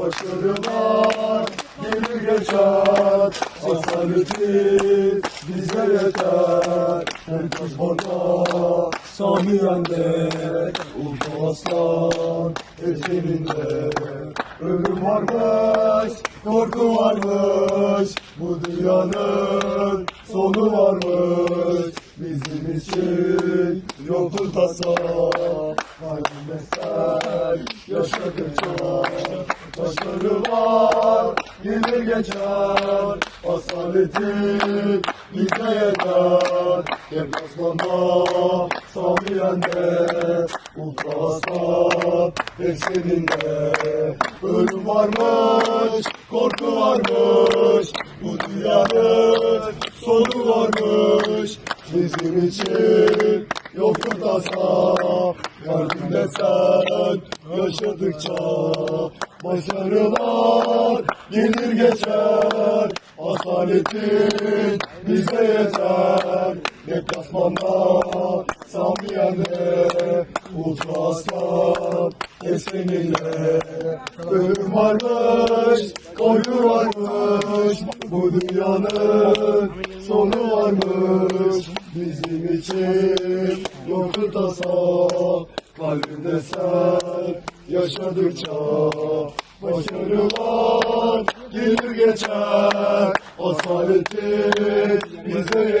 Başarılar gelir geçer. Asaleti bize yeter. Herkes bana Sami yende. Ultra aslan Ezberinde Ölüm varmış Korku varmış. Bu dünyanın Sonu varmış. Bizim için Yoktur tasa. Kalbimde sen Yaşadıkça Başarılar gelir geçer. Asaletin bize yeter. Deplasmanda Samiyen'de Ultra aslan Ekseninde. Ölüm varmış Korku varmış. Bu dünyanın Sonu varmış. Bizim için Yoktur tasa Kalbimde sen Yaşadıkça Başarılar gelir geçer. Asaletin bize yeter. Deplasmanda Samiyen'de Ultra aslan Eseninle Ölüm varmış Korku varmış. Bu dünyanın Sonu varmış. Bizim için Yoktu tasa Kalbimde sen Yaşadıkça Başarılar gelir geçer Asaletin bize